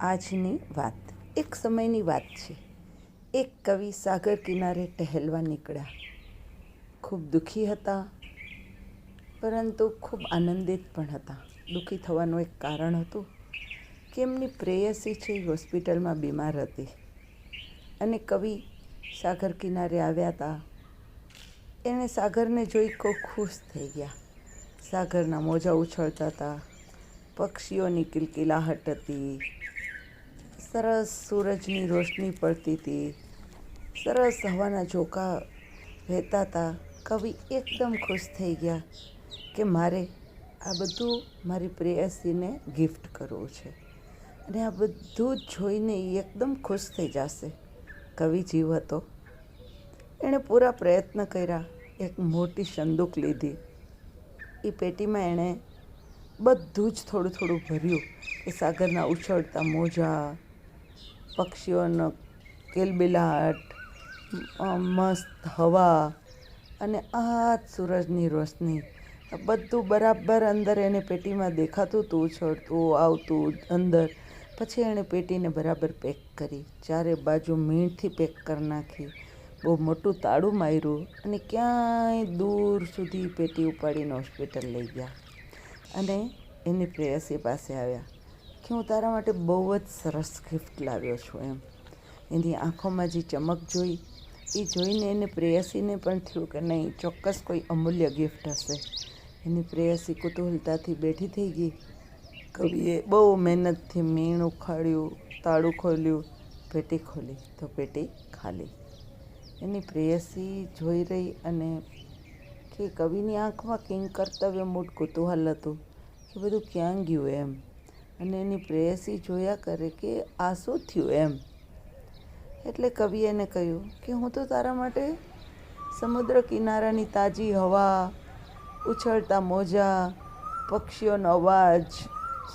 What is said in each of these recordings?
આજની વાત. એક સમયની વાત છે. એક કવિ સાગર કિનારે ટહેલવા નીકળ્યા. ખૂબ દુઃખી હતા, પરંતુ ખૂબ આનંદિત પણ હતા. દુઃખી થવાનું એક કારણ હતું કે એમની પ્રેયસી છે હોસ્પિટલમાં બીમાર હતી. અને કવિ સાગર કિનારે આવ્યા હતા. એણે સાગરને જોઈ કો ખુશ થઈ ગયા. સાગરના મોજા ઉછળતા હતા. પક્ષીઓની કિલકિલાહટ હતી. સરસ સૂરજની રોશની પડતી હતી. સરસ હવાના ઝોકા વહેતા હતા. કવિ એકદમ ખુશ થઈ ગયા કે મારે આ બધું મારી પ્રેયસીને ગિફ્ટ કરવું છે. અને આ બધું જ જોઈને એ એકદમ ખુશ થઈ જશે. કવિ જીવ હતો. એણે પૂરા પ્રયત્ન કર્યા. એક મોટી સંદૂક લીધી. એ પેટીમાં એણે બધું જ થોડું થોડું ભર્યું કે સાગરના ઉછળતા મોજા પક્ષીઓનો કિલબિલાટ મસ્ત હવા અને આ સૂરજની રોશની. બધું બરાબર અંદર એને પેટીમાં દેખાતું હતું ઉછળતું આવતું, અંદર. પછી એણે પેટીને બરાબર પેક કરી. ચારે બાજુ મીણથી પેક કરી નાખી. બહુ મોટું તાળું માર્યું અને ક્યાંય દૂર સુધી પેટી ઉપાડીને હોસ્પિટલ લઈ ગયા. અને એની પ્રેયસી પાસે આવ્યા. કે હું તારા માટે બહુ જ સરસ ગિફ્ટ લાવ્યો છું એમ. એની આંખોમાં જે ચમક જોઈ, એ જોઈને એને પ્રેયસીને પણ થયું કે નહીં, ચોક્કસ કોઈ અમૂલ્ય ગિફ્ટ હશે. એની પ્રેયસી કુતૂહલતાથી બેઠી થઈ ગઈ. કવિએ બહુ મહેનતથી મીણ ઉખાડ્યું, તાળું ખોલ્યું, પેટી ખોલી, તો પેટી ખાલી. એની પ્રેયસી જોઈ રહી અને કે કવિની આંખમાં કિંગ કર્તવ્ય મૂળ કુતૂહલ હતું. કે બધું ક્યાં ગયું એમ? અને એની પ્રેયસી જોયા કરે કે આ શું થયું એમ. એટલે કવિએ એને કહ્યું કે હું તો તારા માટે સમુદ્ર કિનારાની તાજી હવા, ઉછળતા મોજા, પક્ષીઓનો અવાજ,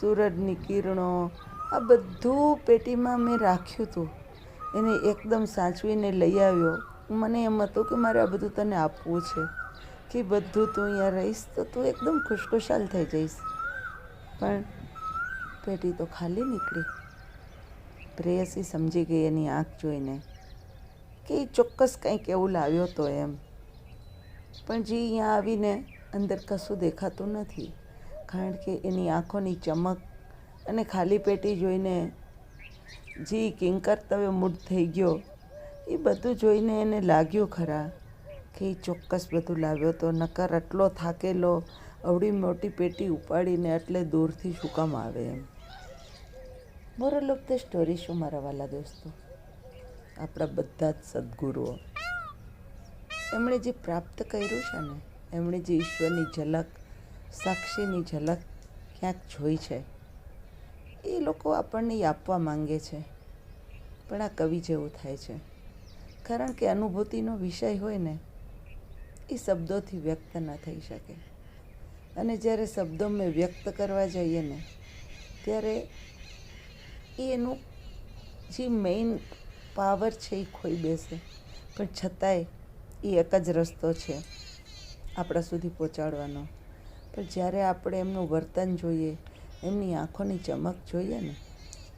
સૂરજની કિરણો, આ બધું પેટીમાં મેં રાખ્યું હતું. એને એકદમ સાચવીને લઈ આવ્યો. મને એમ હતું કે મારે આ બધું તને આપવું છે. કે બધું તું અહીંયા રહીશ તો તું એકદમ ખુશખુશાલ થઈ જઈશ. પણ પેટી તો ખાલી નીકળી. પ્રેયસી સમજી ગઈ એની આંખ જોઈને કે એ ચોક્કસ કંઈક એવું લાવ્યો હતો એમ. પણ જે અહીંયા આવીને અંદર કશું દેખાતું નથી. કારણ કે એની આંખોની ચમક અને ખાલી પેટી જોઈને જે કિંકર્તવ્ય મૂડ થઈ ગયો. એ બધું જોઈને એને લાગ્યું ખરા કે એ ચોક્કસ બધું લાવ્યો તો નકર આટલો થાકેલો અવડી મોટી પેટી ઉપાડીને એટલે દૂરથી શું કામ આવે એમ. મોરલ ઓફ ધ સ્ટોરી શું મારા વાલા દોસ્તો? આપણા બધા જ સદગુરુઓ. એમણે જે પ્રાપ્ત કર્યું છે ને, એમણે જે ઈશ્વરની ઝલક, સાક્ષીની ઝલક ક્યાંક જોઈ છે, એ લોકો આપણને આપવા માંગે છે. પણ આ કવિ જેવું થાય છે. કારણ કે અનુભૂતિનો વિષય હોય ને, એ શબ્દોથી વ્યક્ત ન થઈ શકે. અને જ્યારે શબ્દો મેં વ્યક્ત કરવા જઈએ ને, ત્યારે એ એનું જે મેઇન પાવર છે એ ખોઈ બેસે. પણ છતાંય એ એક જ રસ્તો છે આપણા સુધી પહોંચાડવાનો. પણ જ્યારે આપણે એમનું વર્તન જોઈએ, એમની આંખોની ચમક જોઈએ ને,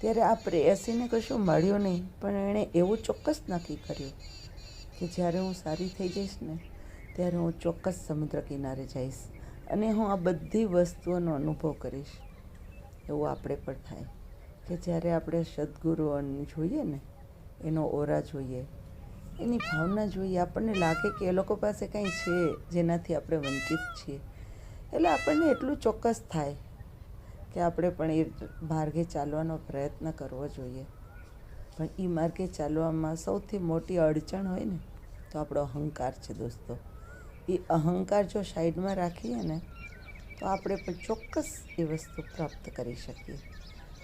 ત્યારે આ પ્રેયસીને કશું મળ્યું નહીં, પણ એણે એવું ચોક્કસ નક્કી કર્યું કે જ્યારે હું સારી થઈ જઈશ ને, ત્યારે હું ચોક્કસ સમુદ્ર કિનારે જઈશ અને હું આ બધી વસ્તુઓનો અનુભવ કરીશ. એવું આપણે પણ થાય. કે જ્યારે આપણે સદગુરુઓને જોઈએ ને, એનો ઓરા જોઈએ, એની ભાવના જોઈએ, આપણને લાગે કે એ લોકો પાસે કંઈ છે જેનાથી આપણે વંચિત છીએ. એટલે આપણને એટલું ચોક્કસ થાય કે આપણે પણ એ માર્ગે ચાલવાનો પ્રયત્ન કરવો જોઈએ. પણ એ માર્ગે ચાલવામાં સૌથી મોટી અડચણ હોય ને, તો આપણો અહંકાર છે દોસ્તો. એ અહંકાર જો સાઈડમાં રાખીએ ને, તો આપણે પણ ચોક્કસ એ વસ્તુ પ્રાપ્ત કરી શકીએ.